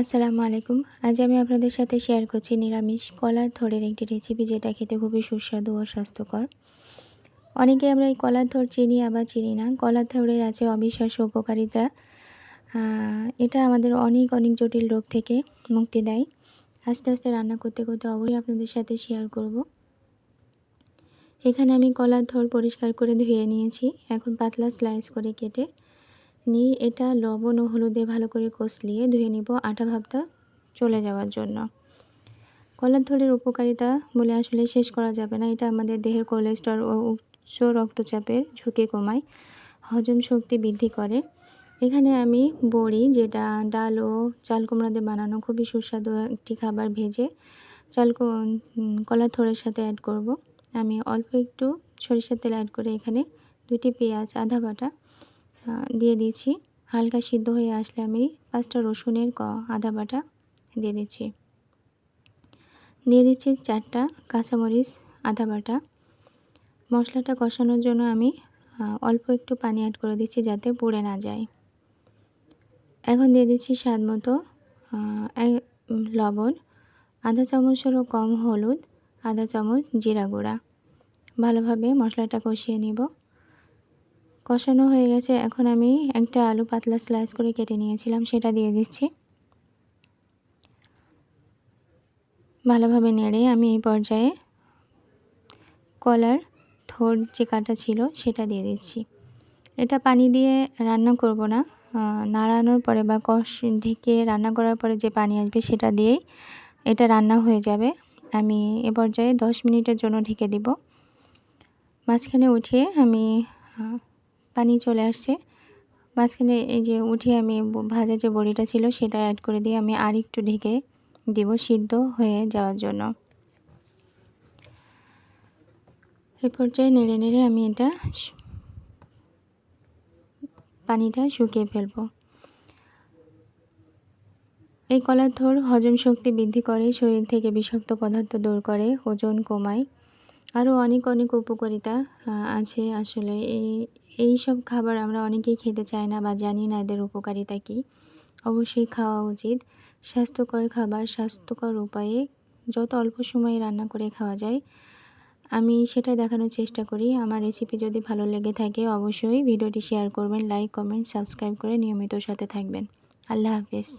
আসসালামু আলাইকুম। আজ আমি আপনাদের সাথে শেয়ার করছি নিরামিষ কলার থরের একটি রেসিপি যেটা খেতে খুবই সুস্বাদু ও স্বাস্থ্যকর। অনেকে আমরা এই কলার থর চিনি, আবার চিনি না। কলার থরের আছে অবিশ্বাস্য উপকারিতা। এটা আমাদের অনেক অনেক জটিল রোগ থেকে মুক্তি দেয়। আস্তে আস্তে রান্না করতে করতে অবশ্যই আপনাদের সাথে শেয়ার করব। এখানে আমি কলার থর পরিষ্কার করে ধুয়ে নিয়েছি। এখন পাতলা স্লাইস করে কেটে নিয়ে এটা লবণ ও হলুদে ভালো করে কষলিয়ে ধুয়ে নিব আটা ভাবটা চলে যাওয়ার জন্য। কলার থলের উপকারিতা বলে আসলে শেষ করা যাবে না। এটা আমাদের দেহের কোলেস্ট্রল ও উচ্চ রক্তচাপের ঝুঁকি কমায়, হজম শক্তি বৃদ্ধি করে। এখানে আমি বড়ি, যেটা ডাল ও চাল কুমড়া দিয়ে বানানো খুবই সুস্বাদু একটি খাবার, ভেজে চাল কলার থরের সাথে অ্যাড করব। আমি অল্প একটু সরিষার তেল অ্যাড করে এখানে দুটি পেঁয়াজ আধা বাটা দিয়ে দিয়েছি। হালকা সিদ্ধ হয়ে আসলে আমি পাঁচটা রসুনের ক, আদা বাটা দিয়ে দিচ্ছি। দিয়ে দিচ্ছি চারটা কাঁচামরিচ, আদা বাটা। মশলাটা কষানোর জন্য আমি অল্প একটু পানি অ্যাড করে দিচ্ছি যাতে পুড়ে না যায়। এখন দিয়ে দিচ্ছি স্বাদ মতো লবণ। আধা চামচেরও কম হলুদ, আধা চামচ জিরা গুঁড়া। ভালোভাবে মশলাটা কষিয়ে নিব। কষানো হয়ে গেছে। এখন আমি একটা আলু পাতলা স্লাইস করে কেটে নিয়েছিলাম, সেটা দিয়ে দিচ্ছি। ভালোভাবে নেড়ে আমি এই পর্যায়ে কলার থোর যে কাটা ছিল, সেটা দিয়ে দিচ্ছি। এটা পানি দিয়ে রান্না করব না। নাড়ানোর পরে বা কষ ঢেকে রান্না করার পরে যে পানি আসবে, সেটা দিয়েই এটা রান্না হয়ে যাবে। আমি এ পর্যায়ে দশ মিনিটের জন্য ঢেকে দিব। মাঝখানে উঠিয়ে আমি পানি চলে আসছে। মাঝখানে এই যে উঠিয়ে আমি ভাজা যে বড়িটা ছিল সেটা অ্যাড করে দিয়ে আমি আর একটু ঢেকে দিব সিদ্ধ হয়ে যাওয়ার জন্য। এই পর্যায়ে নেড়ে নেড়ে আমি এটা পানিটা শুকিয়ে ফেলব। এই কলার থর হজম শক্তি বৃদ্ধি করে, শরীর থেকে বিষাক্ত পদার্থ দূর করে, ওজন কমায়। আরও অনেক অনেক উপকারিতা আছে আসলে। এই এই সব খাবার আমরা অনেকেই খেতে চাই না বা জানি না এদের উপকারিতা কী। অবশ্যই খাওয়া উচিত। স্বাস্থ্যকর খাবার, স্বাস্থ্যকর উপায়ে যত অল্প সময়ে রান্না করে খাওয়া যায়। আমি সেটা দেখানোর চেষ্টা করি। আমার রেসিপি যদি ভালো লেগে থাকে অবশ্যই ভিডিওটি শেয়ার করবেন লাইক কমেন্ট সাবস্ক্রাইব করে নিয়মিত সাথে থাকবেন। আল্লাহ হাফিজ।